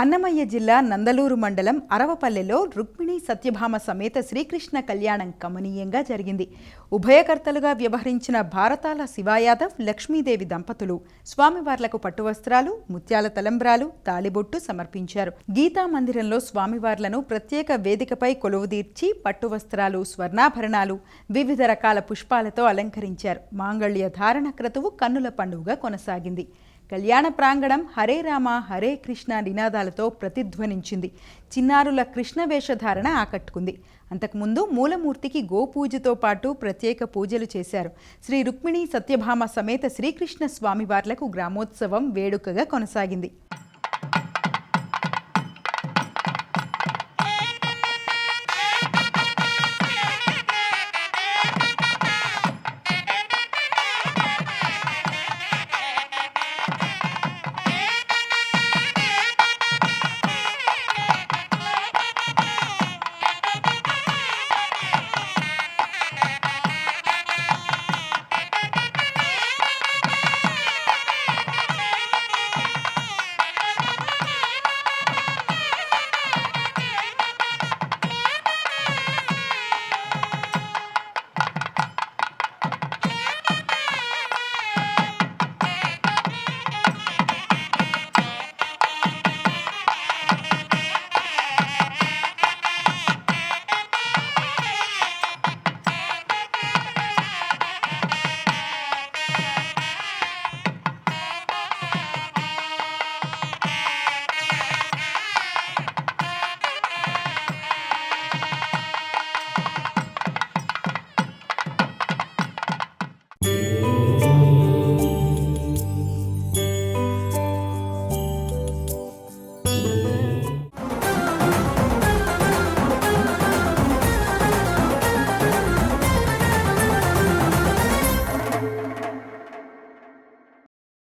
అన్నమయ్య జిల్లా నందలూరు మండలం అరవపల్లెలో రుక్మిణి సత్యభామ సమేత శ్రీకృష్ణ కళ్యాణం కమనీయంగా జరిగింది. ఉభయకర్తలుగా వ్యవహరించిన భారతాల శివాయాదవ్ లక్ష్మీదేవి దంపతులు స్వామివార్లకు పట్టువస్త్రాలు ముత్యాల తలంబ్రాలు తాళిబొట్టు సమర్పించారు. గీతా మందిరంలో స్వామివార్లను ప్రత్యేక వేదికపై కొలువుదీర్చి పట్టువస్త్రాలు స్వర్ణాభరణాలు వివిధ రకాల పుష్పాలతో అలంకరించారు. మాంగళ్య ధారణ క్రతువు కన్నుల పండుగ కొనసాగింది. కళ్యాణ ప్రాంగణం హరే రామ హరే కృష్ణ నినాదాలతో ప్రతిధ్వనించింది. చిన్నారుల కృష్ణ వేషధారణ ఆకట్టుకుంది. అంతకుముందు మూలమూర్తికి గోపూజతో పాటు ప్రత్యేక పూజలు చేశారు. శ్రీ రుక్మిణి సత్యభామ సమేత శ్రీకృష్ణ స్వామివార్లకు గ్రామోత్సవం వేడుకగా కొనసాగింది.